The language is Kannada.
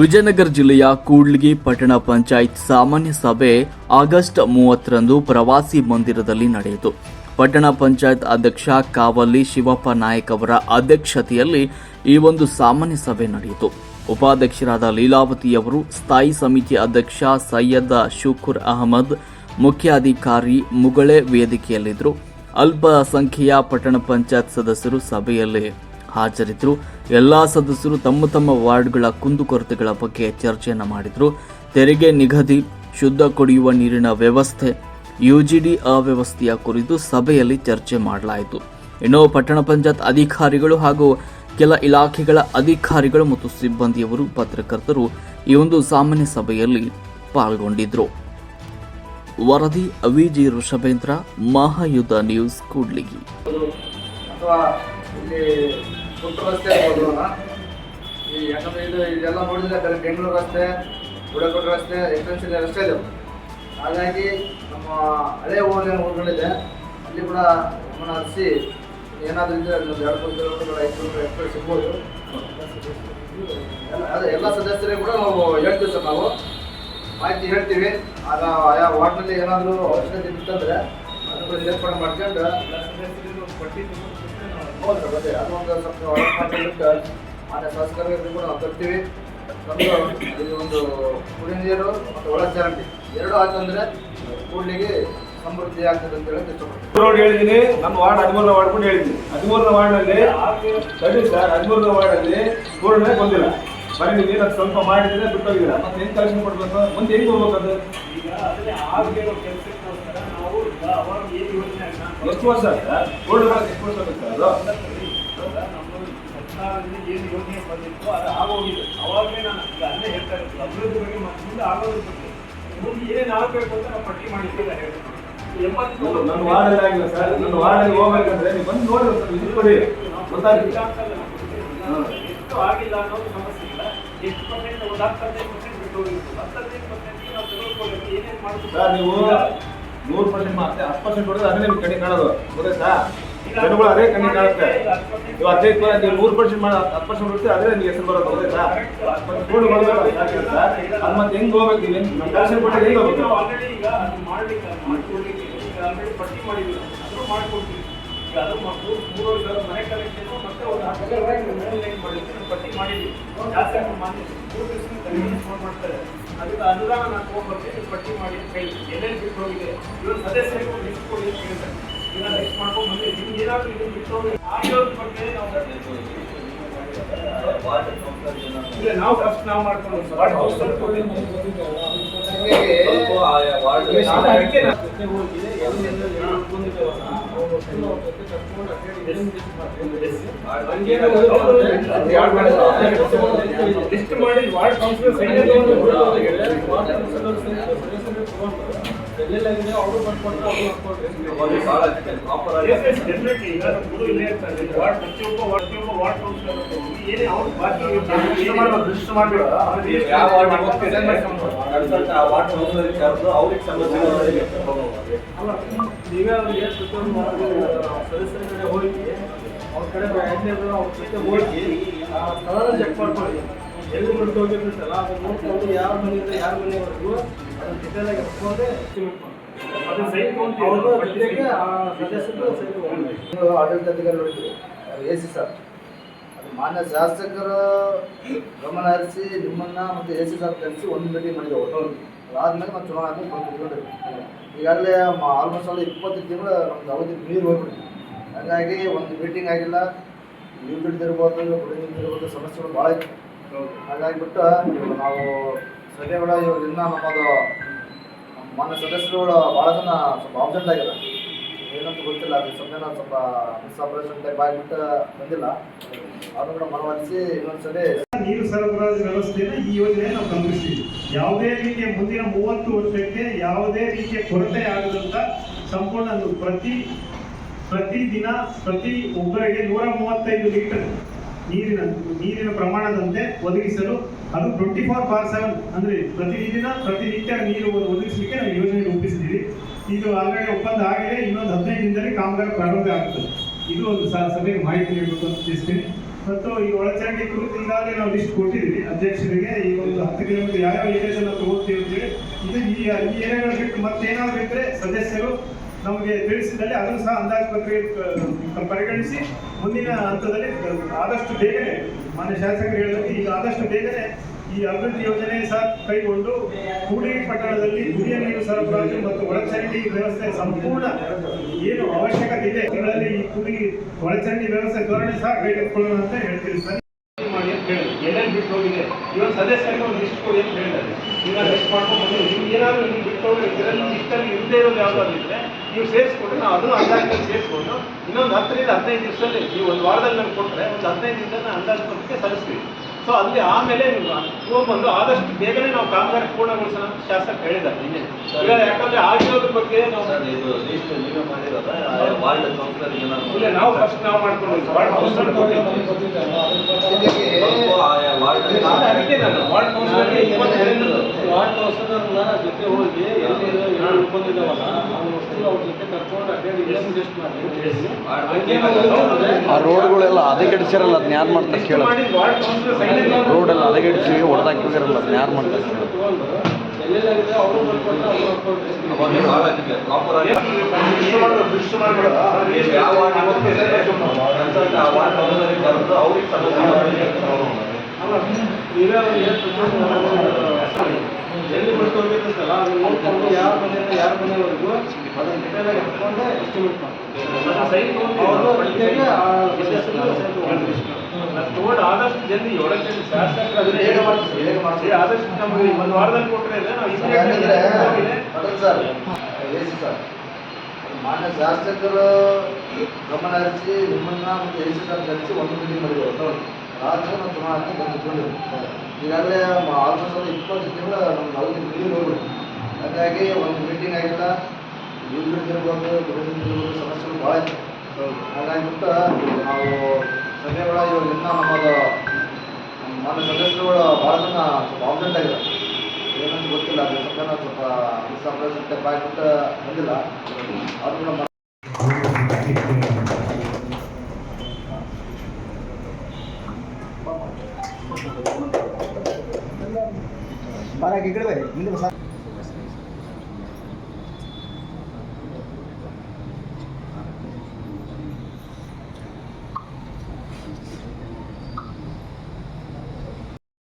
ವಿಜಯನಗರ ಜಿಲ್ಲೆಯ ಕೂಡ್ಲಿಗಿ ಪಟ್ಟಣ ಪಂಚಾಯತ್ ಸಾಮಾನ್ಯ ಸಭೆ ಆಗಸ್ಟ್ ಮೂವತ್ತರಂದು ಪ್ರವಾಸಿ ಮಂದಿರದಲ್ಲಿ ನಡೆಯಿತು. ಪಟ್ಟಣ ಪಂಚಾಯತ್ ಅಧ್ಯಕ್ಷ ಕಾವಲ್ಲಿ ಶಿವಪ್ಪ ನಾಯಕ್ ಅವರ ಅಧ್ಯಕ್ಷತೆಯಲ್ಲಿ ಈ ಒಂದು ಸಾಮಾನ್ಯ ಸಭೆ ನಡೆಯಿತು. ಉಪಾಧ್ಯಕ್ಷರಾದ ಲೀಲಾವತಿಯವರು ಸ್ಥಾಯಿ ಸಮಿತಿ ಅಧ್ಯಕ್ಷ ಸೈಯದ್ ಶುಕುರ್ ಅಹಮದ್, ಮುಖ್ಯಾಧಿಕಾರಿ ಮುಗಳೆ ವೇದಿಕೆಯಲ್ಲಿದ್ದರು. ಅಲ್ಪ ಸಂಖ್ಯೆಯ ಪಟ್ಟಣ ಪಂಚಾಯತ್ ಸದಸ್ಯರು ಸಭೆಯಲ್ಲಿ ಹಾಜರಿದ್ದರು ಎಲ್ಲಾ ಸದಸ್ಯರು ತಮ್ಮ ತಮ್ಮ ವಾರ್ಡ್ಗಳ ಕುಂದುಕೊರತೆಗಳ ಬಗ್ಗೆ ಚರ್ಚೆಯನ್ನು ಮಾಡಿದರು. ತೆರಿಗೆ ನಿಗದಿ, ಶುದ್ಧ ಕುಡಿಯುವ ನೀರಿನ ವ್ಯವಸ್ಥೆ ಯುಜಿಡಿ ಅವ್ಯವಸ್ಥೆಯ ಕುರಿತು ಸಭೆಯಲ್ಲಿ ಚರ್ಚೆ ಮಾಡಲಾಯಿತು. ಇನ್ನು ಪಟ್ಟಣ ಪಂಚಾಯತ್ ಅಧಿಕಾರಿಗಳು ಹಾಗೂ ಕೆಲ ಇಲಾಖೆಗಳ ಅಧಿಕಾರಿಗಳು ಮತ್ತು ಸಿಬ್ಬಂದಿಯವರು ಪತ್ರಕರ್ತರು ಈ ಒಂದು ಸಾಮಾನ್ಯ ಸಭೆಯಲ್ಲಿ ಪಾಲ್ಗೊಂಡಿದ್ದರು ವರದಿ ಅವಿಜಿ ಋಷಭೇಂದ್ರ ಮಹಾಯುದ್ಧ ನ್ಯೂಸ್, ಕೂಡ್ಲಿಗಿ. ಪುಟ್ಟ ರಸ್ತೆ ಇರ್ಬೋದು. ಈ ಯಾಕಂದ್ರೆ ಇದು ಇದೆಲ್ಲ ನೋಡಿದ್ರೆ ಬೇರೆ ಬೆಂಗಳೂರು ರಸ್ತೆ ಗುಡಕೋಟೆ ರಸ್ತೆ ಎಕ್ಸ್ಟೆನ್ಷನ್ ರಸ್ತೆ ಇದೆ. ಹಾಗಾಗಿ ನಮ್ಮ ಹಳೆ ಊರಿನ ಊರುಗಳಿದೆ. ಅಲ್ಲಿ ಕೂಡ ಗಮನ ಹರಿಸಿ ಏನಾದರೂ ಇದ್ದರೆ ಎರಡು ಮೂರು ಕಿಲೋಮೀಟರ್, ಐದು ಕಿಲೋಮೀಟರ್ ಎಕ್ಸ್ಪ್ರೆಸ್ ಸಿಗ್ಬೋದು. ಅದೇ ಎಲ್ಲ ಸದಸ್ಯರಿಗೂ ಕೂಡ ನಾವು ಹೇಳ್ತೀವಿ ಸರ್ ನಾವು. ಮಾಹಿತಿ ಹೇಳ್ತೀವಿ. ಆಗ ಆಯಾ ವಾರ್ಡ್ನಲ್ಲಿ ಏನಾದರೂ ಅವಶ್ಯಕತೆ ಇತ್ತಂದ್ರೆ ಅದನ್ನು ಏರ್ಪಾಡು ಮಾಡ್ಕೊಂಡು ಹೌದು ಅದೇ ಅದು ಒಂದು ಸ್ವಲ್ಪ ಒಳಗೆ ಶಾಸಕರಿಗೆ ಕೂಡ ತರ್ತೀವಿ. ಇದು ಒಂದು ನೀರು ಮತ್ತು ಒಳ ಎರಡು ಆಯ್ತಂದ್ರೆ ಕೂಡ್ಲಿಗೆ ಸಮೃದ್ಧಿ ಆಗ್ತದೆ ಅಂತ ಹೇಳಿ ಇಷ್ಟಪಡ್ತೀನಿ ಹೇಳಿದ್ದೀನಿ ನಮ್ಮ ವಾರ್ಡ್ ಹದಿಮೂರನೇ ವಾರ್ಡ್ ಕೂಡ ಹೇಳಿದ್ದೀನಿ ಹದಿಮೂರನೇ ವಾರ್ಡ್ನಲ್ಲಿ ಸರಿ ಸರ್ ಹದಿಮೂರನೇ ವಾರ್ಡಲ್ಲಿ ಪೂರ್ಣ ಬಂದಿಲ್ಲ. ಬರೀ ನೀವು ಸ್ವಲ್ಪ ಮಾಡಿದ್ರೆ ಬಿಟ್ಟೋಗಿಲ್ಲ ಮತ್ತೆ ಹೆಂಗ್ ಕಳಿಸ್ಕೊಡ್ಬೇಕು ಕೊಡ್ಬೇಕು? ಮುಂದೆ ಹೆಂಗ್ ಹೋಗ್ಬೇಕು ಅದು ಈಗ ಎಷ್ಟು ವರ್ಷ ರೋಡ್ ಮಾಡಕ್ಕೆ ಎಷ್ಟು ವರ್ಷ ಆಗುತ್ತೆ ಸರ್ಕಾರದಿಂದ ಏನು ಯೋಜನೆ ಬಂದಿತ್ತು ಅದು ಆಗೋಗಿದೆ ಅವಾಗಲೇ ನಾನು ಅಲ್ಲೇ ಹೇಳ್ತಾ ಇರೋದು ಅಭಿವೃದ್ಧಿ ಬಗ್ಗೆ ಮತ್ತೆ ಮುಂದೆ ಆಗೋದ್ರ ಬಗ್ಗೆ ಮುಂದೆ ಏನೇನು ಆಗಬೇಕು ಅಂತ ನಾವು ಪಟ್ಟಿ ಮಾಡಿಟ್ಟಿಲ್ಲ ಹೇಳ್ತೀನಿ ನನ್ನ- ವಾರ್ಡಲ್ಲಿ ಆಗಿಲ್ಲ ಸರ್. ನನ್ನ ವಾರ್ಡಲ್ಲಿ ಹೋಗ್ಬೇಕಂದ್ರೆ ನೀವು ಬಂದು ನೋಡಿ ಸರ್ ಇದು ಕೊಡಿ. ಗೊತ್ತಾಗ್ತದೆ ಎಷ್ಟು ಆಗಿಲ್ಲ ಅನ್ನೋದು ಸಮಸ್ಯೆ ಇಲ್ಲ ಎಷ್ಟು ಪರ್ಸೆಂಟ್ ಒಂದು ಹತ್ತೈದು ಪರ್ಸೆಂಟ್ ಬಿಟ್ಟು ಹೋಗಿತ್ತು ಹತ್ತೈದು ಪರ್ಸೆಂಟ್ಗೆ ನಾವು ತೆಗೆದುಕೊಳ್ಳಬೇಕು ಏನೇನು ಸರ್ ನೀವು ನೂರು ಪರ್ಸೆಂಟ್ ಮತ್ತೆ ಹತ್ತು ಪರ್ಸೆಂಟ್ ಹೊಡೆದ್ರೆ ಅದೇ ನಿಮ್ಗೆ ಕಣ್ಣಿ ಕಾಣೋದು. ಗೊತ್ತಾಯ್ತಾ? ಜನಗಳು ಅದೇ ಕಣ್ಣಿ ಕಾಣುತ್ತೆ. ನೀವು ಹದಿನೈದು ಪರ್ಸೆಂಟ್, ನೀವು ನೂರು ಪರ್ಸೆಂಟ್ ಮಾಡಿ, ಹತ್ತು ಪರ್ಸೆಂಟ್ ಹೊಡಿದ್ರೆ ಅದೇ ನಿಮ್ಗೆ ಹೆಸರು ಬರೋದು, ಗೊತ್ತಾಯ್ತಾ? ಮತ್ತೆ ರೋಡ್ ಬರಬೇಕು ಮತ್ತೆ ಹೆಂಗ್ ಹೋಗ್ಬೇಕು ನೀವು ಹೆಂಗೆ ನಮ್ಮ ಕಲೆಕ್ಷನ್ ಕೊಟ್ಟರೆ ಹೆಂಗೆ ಹೋಗ್ಬೇಕು? ಅದು ಮಕ್ಕಳು ಮೂರು ಮನೆ ಕಲೆಕ್ಷನ್, ಮತ್ತೆ ಒಂದು ಹತ್ತು ಮಾಡಿ ಪಟ್ಟಿ ಮಾಡಿದ್ವಿ ಜಾಸ್ತಿ ಮಾಡ್ತಾರೆ. ಅದಕ್ಕೆ ಅನುದಾನ ನಾನು ತಗೊಂಡ್ಬರ್ತೀನಿ ಪಟ್ಟಿ ಮಾಡಿ ಅಂತ ಏನೇನು ಎಲ್ಲೆಲ್ಲಿ ಬಿಟ್ಟು ಹೋಗಿದೆ ಇವಾಗ ಸದಸ್ಯರಿಗೆ ಒಂದು ಲಿಸ್ಟ್ ಕೊಡಿ ಅಂತ ಹೇಳ್ತಾರೆ ಈಗ ಲಿಸ್ಟ್ ಮಾಡ್ಕೊಂಡು ಬಂದ್ರೆ ನಿಮ್ಗೆ ಏನಾದರೂ ಇದನ್ನು ಬಿಟ್ಟು ಹೋಗಿ ಆಗಿರೋದ್ರ ಬಗ್ಗೆ ನಾವು ಇಲ್ಲ ನಾವು ಫಸ್ಟ್ ನಾವು ಮಾಡ್ಕೊಂಡು ವಾರ್ಡ್ ಕೊಡಿ. ಅದಕ್ಕೆ ನಾನು- ಲಿಸ್ಟ್ ಮಾಡಿ ವಾರ್ಡ್ ಕೌನ್ಸಿಲರ್ ಏನೇ ಅವ್ರು ಮಾಡ್ಕೊಂಡು ಅವ್ರಿಗೆ ಸಂಬಂಧಿಸಿದ ಅಲ್ಲ ನೀವೇ ಅವ್ರಿಗೆ ಪ್ರತಿಯೊಂದು ಸದಸ್ಯರ ಕಡೆ ಹೋಗಿ ಅವ್ರ ಕಡೆ ಅವ್ರ ಜೊತೆ ಹೋಗಿ ಸ್ಥಳನ ಚೆಕ್ ಮಾಡ್ಕೊಳ್ಳಿ. ಎಲ್ಲಿ ಅದನ್ನ ನೋಡ್ಕೊಂಡು ಯಾರ ಮನೆಯಿಂದ ಯಾರ ಅದನ್ನ ಸೈನ್ ಅವ್ರ ಜೊತೆಗೆ ಆ ಸದಸ್ಯರು ಆಡಳಿತಾಧಿಕಾರಿ ನೋಡಿದ್ರು ಎ ಸಿ ಸರ್. ಅದು ಮಾನ್ಯ ಶಾಸಕರ ಗಮನ ಹರಿಸಿ ನಿಮ್ಮನ್ನ ಮತ್ತು ಎ ಸಿ ಸರ್ ಕರೆಸಿ ಒಂದು ಮೀಟಿಂಗ್ ಮಾಡಿದೆವು ಅದಾದ್ಮೇಲೆ ಮತ್ತೆ ಚುನಾವಣೆ ಬಂದು ಕುತ್ಕೊಂಡಿದ್ವಿ ಈಗಾಗಲೇ ಆಲ್ಮೋಸ್ಟ್ ಅಲ್ಲಿ ಇಪ್ಪತ್ತು ತಿಂಗಳು ನಮ್ದು ಅವಧಿ ನೀರು ಹೋಗ್ಬಿಡ್ತೀವಿ ಹಾಗಾಗಿ ಒಂದು ಮೀಟಿಂಗ್ ಆಗಿಲ್ಲ. ನೀರು ಕುಡಿಯ ಇರ್ಬೋದು ಸಮಸ್ಯೆಗಳು ಭಾಳ ಇತ್ತು. ಹಾಗಾಗಿಬಿಟ್ಟು ನಾವು ಸಭೆಗಳ ಇವಾಗ ನಮ್ಮದು ಮಾನ್ಯ ಸದಸ್ಯರುಗಳು ಭಾಳ ಜನ ಸ್ವಲ್ಪ ಆಬ್ಸೆಂಟ್ ಆಗಿಲ್ಲ ಏನಂತ ಗೊತ್ತಿಲ್ಲ, ಅದು ನಾವು ಸ್ವಲ್ಪ ಮಿಸ್ ಆಪರೇಷನ್ ಟೈಪ್ ಆಗಿಬಿಟ್ಟು ಬಂದಿಲ್ಲ. ಅದನ್ನು ಕೂಡ ಇನ್ನೊಂದು ಇನ್ನೊಂದ್ಸಲಿ ನೀರು ಸರಬರಾಜು ವ್ಯವಸ್ಥೆಯನ್ನು ಈ ಯೋಜನೆ ನಾವು ಗಮನಿಸ್ತೀವಿ. ಯಾವುದೇ ರೀತಿಯ ಮುಂದಿನ ಮೂವತ್ತು ವರ್ಷಕ್ಕೆ ಯಾವುದೇ ರೀತಿಯ ಕೊರತೆ ಆಗದಂತ ಸಂಪೂರ್ಣ ಪ್ರತಿ ಪ್ರತಿ ದಿನ ಪ್ರತಿ ಒಬ್ಬರಿಗೆ ನೂರ ಮೂವತ್ತೈದು ಲೀಟರ್ ನೀರಿನ ನೀರಿನ ಪ್ರಮಾಣದಂತೆ ಒದಗಿಸಲು ಅದು ಟ್ವೆಂಟಿ ಫೋರ್ ಬಾರ್ ಸೆವೆನ್ ಅಂದ್ರೆ ಪ್ರತಿದಿನ ಪ್ರತಿನಿತ್ಯ ನೀರು ಒದಗಿಸಲಿಕ್ಕೆ ನಾವು ಯೋಜನೆ ರೂಪಿಸಿದ್ದೀವಿ. ಇದು ಆಲ್ರೆಡಿ ಒಪ್ಪಂದ ಆಗಿದೆ, ಇನ್ನೊಂದು ಹದಿನೈದು ದಿನದಲ್ಲಿ ಕಾಮಗಾರಿ ಪ್ರಾರಂಭ ಆಗ್ತದೆ. ಇದು ಒಂದು ಸಭೆಗೆ ಮಾಹಿತಿ ನೀಡಬೇಕು ಅಂತ ತಿಳಿಸ್ತೀನಿ. ಮತ್ತು ಈ ಒಳಚರಂಡಿ ಕುರಿತು ಈಗಾಗಲೇ ನಾವು ಲಿಸ್ಟ್ ಕೊಟ್ಟಿದ್ದೀವಿ ಅಧ್ಯಕ್ಷರಿಗೆ. ಈ ಒಂದು ಹತ್ತು ಕಿಲೋಮೀಟರ್ ಯಾವ್ಯಾವ ಯಾವ ಏರಿಯಾಸ್ ತಗೊಳ್ತೀವಿ ಅಂತೇಳಿ ಇದು ಈ ಈ ಏರಿಯಾಗಳು ಬಿಟ್ಟು ಮತ್ತೇನಾದ್ರು ಇದ್ರೆ ಸದಸ್ಯರು ನಮಗೆ ತಿಳಿಸಿದಲ್ಲಿ ಅದನ್ನು ಸಹ ಅಂದಾಜು ಪ್ರಕ್ರಿಯೆ ಪರಿಗಣಿಸಿ ಮುಂದಿನ ಹಂತದಲ್ಲಿ ಆದಷ್ಟು ಬೇಗನೆ, ಮಾನ್ಯ ಶಾಸಕರು ಹೇಳಿದಂತೆ ಈಗ ಆದಷ್ಟು ಬೇಗನೆ ಈ ಅಭಿವೃದ್ಧಿ ಯೋಜನೆ ಸಹ ಕೈಗೊಂಡು ಕೂಡಿ ಪಟ್ಟಣದಲ್ಲಿ ಕುಡಿಯ ನೀರು ಸರಬರಾಜು ಮತ್ತು ಒಳಚರಂಡಿ ವ್ಯವಸ್ಥೆ ಸಂಪೂರ್ಣ ಏನು ಅವಶ್ಯಕತೆ ಇದೆ. ಇದರಲ್ಲಿ ಈ ಕುಡಿ ಒಳಚರಂಡಿ ವ್ಯವಸ್ಥೆ ಧೋರಣೆ ಸಹ ಕೈಗೆತ್ತಿಕೊಳ್ಳೋಣ ಅಂತ ಹೇಳ್ತೀವಿ ಸರ್. ಮಾಡಿ ಅಂತ ಎಲ್ಲೆಲ್ಲಿ ಬಿಟ್ಟು ಹೋಗಿದೆ ಇವಾಗ ಸದಸ್ಯರಿಗೆ ಒಂದು ಲಿಸ್ಟ್ ಕೊಡಿ ಅಂತ ಹೇಳಿದ್ದಾರೆ. ಈಗ ಲಿಸ್ಟ್ ಮಾಡ್ಕೊಂಡು ನಿಮ್ಗೆ ಏನಾದರೂ ನೀವು ಬಿಟ್ಟು ಹೋಗಿ ಇದರಲ್ಲಿ ಲಿಸ್ಟಲ್ಲಿ ಇಲ್ಲದೆ ಇರೋದು ಯಾವ್ದಾದ್ರು ಇದ್ರೆ ನೀವು ಸೇರಿಸ್ಕೊಟ್ರೆ ನಾವು ಅದನ್ನು ಅಂದಾಜಿನಲ್ಲಿ ಸೇರಿಸ್ಕೊಂಡು, ಇನ್ನೊಂದು ಹತ್ತರಿಂದ ಹದಿನೈದು ದಿವಸದಲ್ಲಿ ನೀವು ಒಂದು ವಾರದಲ್ಲಿ ನಮ್ಗೆ ಕೊಟ್ಟರೆ ಒಂದು ಹದಿನೈದು ದಿವಸ ಅಂದಾಜು ಕೊಡೋಕ್ಕೆ ಸಲ್ಲಿಸ್ತೀವಿ. ಸೊ ಅಲ್ಲಿ ಆಮೇಲೆ ನೀವು ಬಂದು ಆದಷ್ಟು ಬೇಗನೆ ನಾವು ಕಾಮಗಾರಿ ಪೂರ್ಣಗೊಳಿಸೋಣ ಶಾಸಕ ಹೇಳಿದ್ದಾರೆ ನಿನ್ನೆ. ಯಾಕಂದ್ರೆ ಆಗಿರೋದ್ರ ಬಗ್ಗೆ ನಾವು ಇಲ್ಲ ನಾವು ಫಸ್ಟ್ ನಾವು ಮಾಡ್ಕೊಂಡು ಆ ರೋಡ್ಗಳೆಲ್ಲ ಹದಗೆಡಿಸಿರಲ್ಲ ಅದನ್ನ ಯಾರು ಮಾಡ್ತಾರೆ ಕೇಳೋದು? ರೋಡ್ ಎಲ್ಲ ಹದಗೆಡಿಸಿ ಹೊಡೆದಾಕಿರಲ್ಲ ಅದನ್ನ ಯಾರು ಮಾಡ್ತಾರೆ ಯಾವ ಅವ್ರಿಗೆ ಎಲ್ಲಿ ಬಿಟ್ಟು ಹೋಗಿರ್ತಲ್ಲ ಅದನ್ನ ನೋಡ್ಕೊಂಡು ಯಾರ ಮನೆಯಿಂದ ಯಾರ ಮನೆಯವರೆಗೂ ಅದನ್ನ ಡಿಟೇಲ್ ಆಗಿ ಹಾಕೊಂಡು ಎಸ್ಟಿಮೇಟ್ ಮಾಡ್ತೀವಿ ಆದಷ್ಟು ಜಲ್ದಿ ಒಳಗೆ ಶಾಸಕರು ಅದನ್ನ ಬೇಗ ಮಾಡ್ತೀವಿ, ಮಾಡ್ತೀವಿ. ಆದಷ್ಟು ನಮಗೆ ಒಂದು ವಾರದಲ್ಲಿ ಕೊಟ್ಟರೆ ನಾವು ಸರ್ ಎ ಸಿ ಸರ್. ಮಾನ್ಯ ಶಾಸಕರು ಗಮನ ಹರಿಸಿ ನಿಮ್ಮನ್ನ ಮತ್ತು ಎ ಸಿ ಸರ್ ಕರೆಸಿ ಒಂದು ಮೀಟಿಂಗ್ ಮಾಡಿದ್ರು ಹೊಸವಲ್ಲಿ ಆದ್ಮೇಲೆ ನಾವು ಚುನಾವಣೆ ಬಂದು ನಿಂತ್ಕೊಂಡಿದ್ವಿ ಈಗಾಗಲೇ ಆಲ್ಮೋಸ್ಟ್ ಒಂದು ಇಪ್ಪತ್ತು ತಿಂಗಳು ನಮ್ಮ ಅವಧಿ ಹೋಗ್ಬಿಟ್ಟು ಹಾಗಾಗಿ ಒಂದು ಮೀಟಿಂಗ್ ಆಗಿಲ್ಲ. ಇರ್ಬೋದು ಇರ್ಬೋದು ಸಮಸ್ಯೆಗಳು ಭಾಳ ಇತ್ತು ಹಾಗಾಗಿಬಿಟ್ಟು ನಾವು ಸಭೆಗಳ ಇವಾಗ ಇನ್ನೂ ನಮ್ಮದು ನಮ್ಮ ಸದಸ್ಯರುಗಳು ಭಾಳ ಜನ ಸ್ವಲ್ಪ ಆಬ್ಸೆಂಟ್ ಆಗಿದ್ದಾರೆ. ಏನಂತ ಗೊತ್ತಿಲ್ಲ, ಅದು ಸ್ವಲ್ಪ ಸ್ವಲ್ಪ ಮಿಸ್ಆಪರೇಷನ್ ಟೈಪ್ ಆಗಿಬಿಟ್ಟು ಬಂದಿಲ್ಲ. ಅದು ಈ ಕಡೆ ಬನ್ನಿ ಮುಂದೆ ಬಸ